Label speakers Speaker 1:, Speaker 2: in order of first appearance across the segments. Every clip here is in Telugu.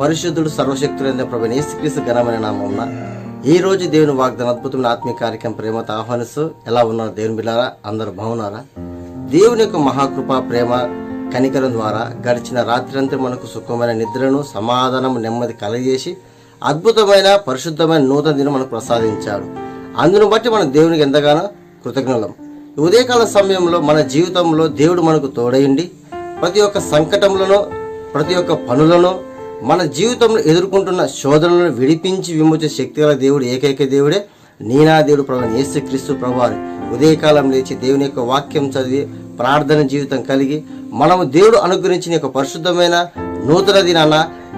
Speaker 1: పరిశుద్ధుడు సర్వశక్తులైన ప్రభు యేసుక్రీస్తు ఘనమైన నామమున ఈ రోజు దేవుని వాగ్దాన అద్భుతమైన ఆత్మీయ కార్యక్రమం ప్రేమతో ఆహ్వానిస్తూ ఎలా ఉన్నారు దేవుని బిడ్డారా? అందరు బాగున్నారా? దేవుని యొక్క మహాకృప ప్రేమ కనికరం ద్వారా గడిచిన రాత్రంతా మనకు సుఖమైన నిద్రను సమాధానం నెమ్మది కలగజేసి అద్భుతమైన పరిశుద్ధమైన నూతన దినం మనకు ప్రసాదించాడు. అందును బట్టి మన దేవునికి ఎంతగానో కృతజ్ఞులం. ఉదయకాల సమయంలో మన జీవితంలో దేవుడు మనకు తోడయండి ప్రతి ఒక్క సంకటంలోనూ ప్రతి ఒక్క పనులను మన జీవితంలో ఎదుర్కొంటున్న శోధనలను విడిపించి విమోచే శక్తి గల దేవుడు ఏకైక దేవుడే నీనా దేవుడు ప్రభు యేసు క్రీస్తు ప్రభువారు. ఉదయకాలం లేచి దేవుని యొక్క వాక్యం చదివి ప్రార్థన జీవితం కలిగి మనము దేవుడు అనుగ్రహించిన యొక్క పరిశుద్ధమైన నూతన దినాన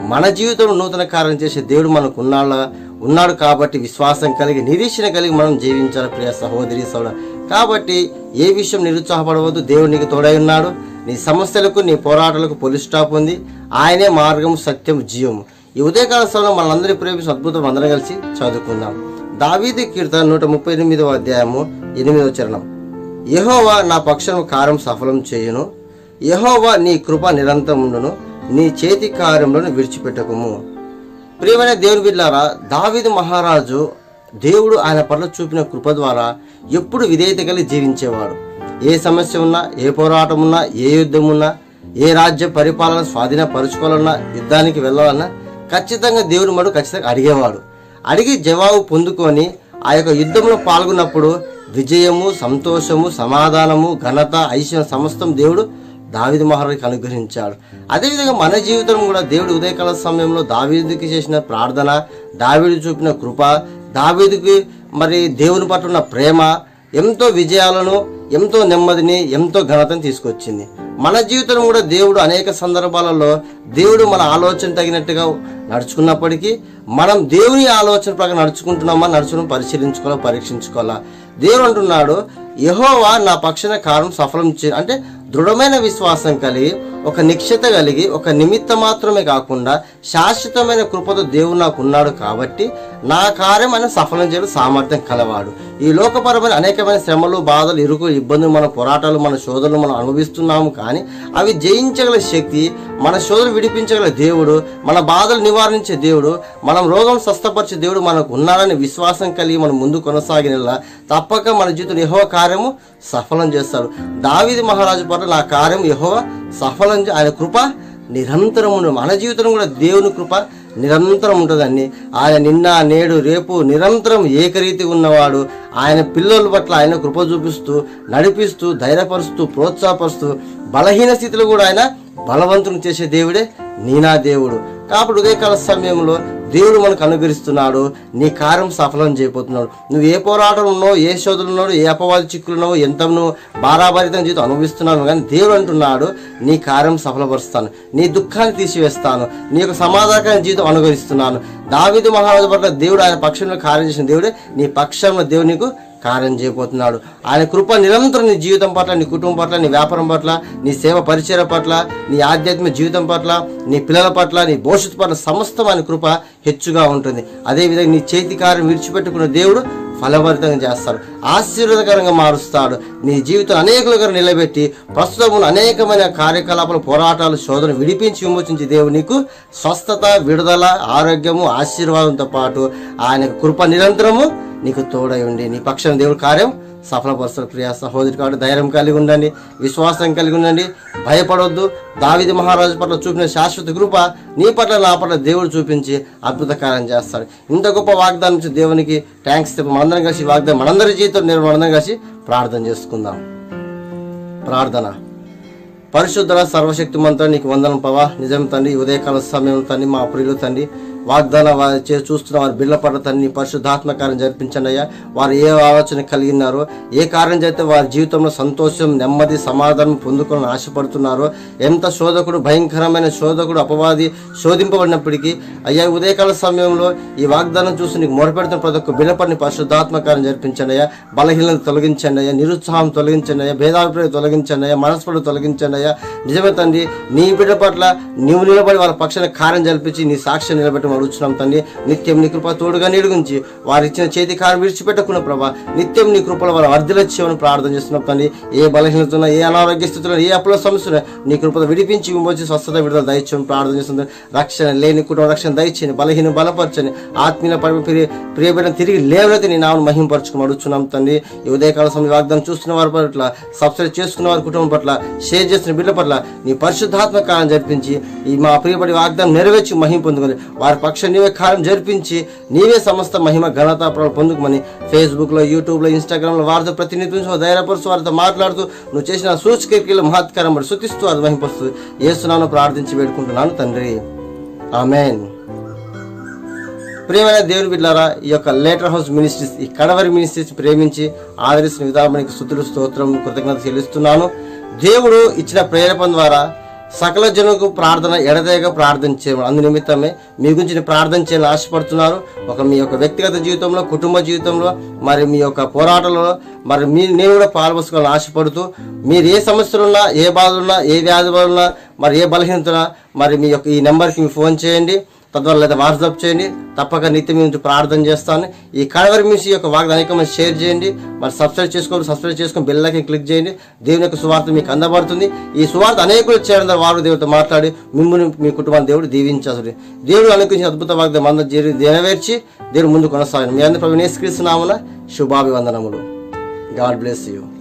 Speaker 1: మన జీవితంలో నూతన కార్యం చేసే దేవుడు మనకు ఉన్నాళ్ళ ఉన్నాడు కాబట్టి విశ్వాసం కలిగి నిరీక్షణ కలిగి మనం జీవించాలి ప్రియ సహోదరి సోదర. కాబట్టి ఏ విషయం నిరుత్సాహపడవద్దు దేవుడు నీకు తోడై ఉన్నాడు. నీ సమస్యలకు నీ పోరాటాలకు పోలీస్ స్టాప్ ఉంది. ఆయనే మార్గం సత్యం జీవం ఈ ఉదయకాల సమయంలో మనందరి ప్రేమించిన అద్భుతం అందరం కలిసి చదువుకుందాం. దావీది కీర్తన నూట ముప్పై ఎనిమిదవ అధ్యాయము ఎనిమిదవ చరణం. యహోవా నా పక్షము కార్యం సఫలం చేయును. యహోవా నీ కృప నిరంతరం ఉండును నీ చేతి కార్యములను విడిచిపెట్టకుము. ప్రియమైన దేవుని బిడ్డారా దావిదు మహారాజు దేవుడు ఆయన పట్ల చూపిన కృప ద్వారా ఎప్పుడు విధేయత కలిగి జీవించేవాడు. ఏ సమస్య ఉన్నా ఏ పోరాటం ఉన్నా ఏ యుద్ధం ఉన్నా ఏ రాజ్య పరిపాలన స్వాధీనపరుచుకోవాలన్నా యుద్ధానికి వెళ్ళాలన్నా ఖచ్చితంగా దేవుడు మడు ఖచ్చితంగా అడిగేవాడు. అడిగి జవాబు పొందుకొని ఆ యొక్క యుద్ధంలో పాల్గొన్నప్పుడు విజయము సంతోషము సమాధానము ఘనత ఐశ్వర్యం సమస్తం దేవుడు దావిది మహారాజుకి అనుగ్రహించాడు. అదేవిధంగా మన జీవితం కూడా దేవుడు ఉదయకాల సమయంలో దావీదుకి చేసిన ప్రార్థన దావీదు చూపిన కృప దావీదుకి మరి దేవుని పట్ల ఉన్న ప్రేమ ఎంతో విజయాలను ఎంతో నెమ్మదిని ఎంతో ఘనతను తీసుకొచ్చింది. మన జీవితం కూడా దేవుడు అనేక సందర్భాలలో దేవుడు మన ఆలోచన తగినట్టుగా నడుచుకున్నప్పటికీ మనం దేవుని ఆలోచన ప్రకారం నడుచుకుంటున్నామా నడుచుకుని పరిశీలించుకోవాలా పరీక్షించుకోవాలా? దేవుడు అంటున్నాడు యహోవా నా పక్షన కారణం సఫలం చే అంటే దృఢమైన విశ్వాసం కలిగి ఒక నిక్షత కలిగి ఒక నిమిత్తం మాత్రమే కాకుండా శాశ్వతమైన కృపతో దేవుడు నాకు ఉన్నాడు కాబట్టి నా కార్యం అని సఫలం చేయడం సామర్థ్యం కలవాడు. ఈ లోకపరమైన అనేకమైన శ్రమలు బాధలు ఇరుకు ఇబ్బందులు మన పోరాటాలు మన శోధనలు మనం అనుభవిస్తున్నాము కానీ అవి జయించగల శక్తి మన శోధనలు విడిపించగల దేవుడు మన బాధలు నివారించే దేవుడు మనం రోగం స్వస్థపరిచే దేవుడు మనకు ఉన్నాడని విశ్వాసం కలిగి మనం ముందు కొనసాగినలా తప్పక మన జీవితం యహోవ కార్యము సఫలం చేస్తాడు. దావిది మహారాజు పట్ల నా కార్యం యహోవ సఫలం చే- ఆయన కృప నిరంతరం ఉండదు మన జీవితం కూడా దేవుని కృప నిరంతరం ఉంటుందండి. ఆయన నిన్న నేడు రేపు నిరంతరం ఏకరీతి ఉన్నవాడు. ఆయన పిల్లల పట్ల ఆయన కృప చూపిస్తూ నడిపిస్తూ ధైర్యపరుస్తూ ప్రోత్సాహపరుస్తూ బలహీన స్థితిలో కూడా ఆయన బలవంతుని చేసే దేవుడే నీనా దేవుడు. కాబట్టి ఉదయకాల సమయంలో దేవుడు మనకు అనుగ్రహిస్తున్నాడు. నీ కార్యం సఫలం చేయబోతున్నాడు. నువ్వు ఏ పోరాటం ఉన్నావు ఏ శోధనలు ఉన్నావు ఏ అపవాది చిక్కులు ఉన్నావు ఎంత నువ్వు బారాభరితం జీవితం అనుభవిస్తున్నావు కానీ దేవుడు అంటున్నాడు నీ కార్యం సఫలపరుస్తాను. నీ దుఃఖాన్ని తీసివేస్తాను. నీ యొక్క సమాధానకరమైన జీవితం అనుగ్రహిస్తున్నాను. దావిదు మహారాజు పట్ల దేవుడు ఆయన పక్షంలో కార్యం చేసిన దేవుడే నీ పక్షంలో దేవుడు నీకు కార్యం చేయబోతున్నాడు. ఆయన కృప నిరంతరం నీ జీవితం పట్ల నీ కుటుంబం పట్ల నీ వ్యాపారం పట్ల నీ సేవ పరిచయం పట్ల నీ ఆధ్యాత్మిక జీవితం పట్ల నీ పిల్లల పట్ల నీ భవిష్యత్తు పట్ల సమస్తం ఆయన కృప హెచ్చుగా ఉంటుంది. అదేవిధంగా నీ చేతి కార్యం విడిచిపెట్టుకున్న దేవుడు ఫలభరితంగా చేస్తాడు. ఆశీర్వాదకరంగా మారుస్తాడు. నీ జీవితం అనేకులుగా నిలబెట్టి ప్రస్తుతం ఉన్న అనేకమైన కార్యకలాపాలు పోరాటాలు శోధన విడిపించి విమోచించి దేవుడు నీకు స్వస్థత విడుదల ఆరోగ్యము ఆశీర్వాదంతో పాటు ఆయన కృప నిరంతరము నీకు తోడై ఉండి నీ పక్షం దేవుడు కార్యం సఫలపరుస్తారు ప్రియా సహోదరి కాబట్టి ధైర్యం కలిగి ఉండండి విశ్వాసం కలిగి ఉండండి. భయపడొద్దు. దావిది మహారాజు పట్ల చూపిన శాశ్వత కృప నీ పట్ల నా పట్ల దేవుడు చూపించి అద్భుత కార్యం చేస్తాడు. ఇంత గొప్ప వాగ్దానం నుంచి దేవునికి థ్యాంక్స్ చెప్పి మనందరం కలిసి వాగ్దానం మనందరి జీవితం నేను మనందరం కలిసి ప్రార్థన చేసుకుందాం. ప్రార్థన. పరిశుద్ధ సర్వశక్తిమంతా నీకు వందనం పవా నిజం తండ్రి ఉదయకాల సమయం తండ్రి మా ప్రియులు తండ్రి. వాగ్దాన వారి చే చూస్తున్న వారి బిడ్డల పట్ల పరిశుద్ధాత్మకారం నీ పరిశుద్ధాత్మ కార్యం జరిపించండి అయ్యా వారు ఏ ఆలోచన కలిగినారో ఏ కార్యం చేస్తే వారి జీవితంలో సంతోషం నెమ్మది సమాధానం పొందుకొని ఆశపడుతున్నారో ఎంత శోధకుడు భయంకరమైన శోధకుడు అపవాది శోధింపబడినప్పటికీ అయ్యా ఉదయకాల సమయంలో ఈ వాగ్దానం చూసి నీకు మొరపెడుతున్న ప్రతి ఒక్క బిడ్డపడిని పరిశుద్ధాత్మ కార్యం జరిపించండి అయ్యా బలహీనత తొలగించండి అయ్యా నిరుత్సాహం తొలగించండి అయ్యా భేదాభిప్రాయం తొలగించండి అయ్యా మనస్పడు తొలగించండి అయ్యా నిజమే తండ్రి నీ బిడ్డ పట్ల నీవు నిలబడి వాళ్ళ పక్షాన కార్యం జరిపించి నీ సాక్ష్యం నిలబెట్టి ప్రేమ అడుగుతున్నాం తండ్రి. నిత్యం నీ కృప తోడుగా నీడుగుంచి వారి ఇచ్చిన చేతి కారు విడిచిపెట్టకుండా ప్రభా. నిత్యం నీ కృపలో వారు అర్ధలచ్చేవని ప్రార్థన చేస్తున్నాం తండ్రి. ఏ బలహీనత ఉన్నా, ఏ అనారోగ్య స్థితిలో ఏ అప్పుల సమస్య నీ కృపతో విడిపించి విమోచి స్వస్థత విడుదల దయచేయని ప్రార్థన చేస్తుంది రక్షణ లేని కుటుంబ రక్షణ దయచేయని బలహీన బలపరచని ఆత్మీయ పరి ప్రియబడిన తిరిగి లేవనైతే నీ నామను మహింపరచుకుని అడుగుతున్నాం తండ్రి. ఈ ఉదయకాల సమయం వాగ్దానం చూస్తున్న వారి పట్ల సబ్స్క్రైబ్ చేసుకున్న వారి కుటుంబం పట్ల షేర్ చేసిన బిడ్డ పట్ల నీ పరిశుద్ధాత్మ జరిపించి ఈ మా ప్రియపడి వాగ్దానం నెరవేర్చి మహిం పొందుకొని వారి పక్ష నీవే కార్యం జరిపించి నీవే సమస్త మహిమ ఘనత ప్రభావం పొందుకోమని ఫేస్బుక్లో యూట్యూబ్లో ఇన్స్టాగ్రామ్లో వారితో ప్రతినిధించు ధైర్యపరుస్తూ వారితో మాట్లాడుతూ నువ్వు చేసిన సూచికలు మహత్కారం బట్టి శుతిస్తూ అది మహిమపరుస్తూ ఏసునాను ప్రార్థించి వేడుకుంటున్నాను తండ్రి. ఆమెన్ ప్రియమైన దేవుని బిడ్డారా ఈ యొక్క లేటర్ హౌస్ మినిస్ట్రీస్ ఈ కడవరి మినిస్ట్రీస్ ప్రేమించి ఆదరిస్తున్న విధానానికి శుద్ధులు స్తోత్రం కృతజ్ఞత చెల్లిస్తున్నాను. దేవుడు ఇచ్చిన ప్రేరేపణ ద్వారా సకల జనులకు ప్రార్థన ఎడదేగ ప్రార్థన చేయడం అందు నిమిత్తమే మీ గురించి నేను ప్రార్థన చేయాలని ఆశపడుతున్నారు. ఒక మీ యొక్క వ్యక్తిగత జీవితంలో కుటుంబ జీవితంలో మరి మీ యొక్క పోరాటంలో మరి మీ నేను కూడా పాల్పంచుకోవాలని ఆశపడుతూ మీరు ఏ సమస్యలు ఉన్నా ఏ బాధలున్నా ఏ వ్యాధి ఉన్నా మరి ఏ బలహీనతున్నా మరి మీ యొక్క ఈ నెంబర్కి మీ ఫోన్ చేయండి. తద్వారా లేదా వాట్సాప్ చేయండి. తప్పక నిత్యం మీ నుంచి ప్రార్థన చేస్తాను. ఈ కడవరి మిషి యొక్క వాగ్దానికం షేర్ చేయండి. మరి సబ్స్క్రైబ్ చేసుకోండి సబ్స్క్రైబ్ చేసుకొని బెల్ క్లిక్ చేయండి. దేవుని యొక్క సువార్త మీకు అందబడుతుంది. ఈ సువార్త అనేకులు చేయడం ద్వారా వారు దేవుడితో మాట్లాడి మిమ్మల్ని మీ కుటుంబాన్ని దేవుడు దీవించాలి దేవుడు అనుకరించిన అద్భుత వాగ్దానం అందరూ నెరవేర్చి దేవుడు ముందు కొనసాగండి. మీ అందరూ ప్రభు నేసుక్రీస్తున్నామున శుభాభివందనములు. God bless you.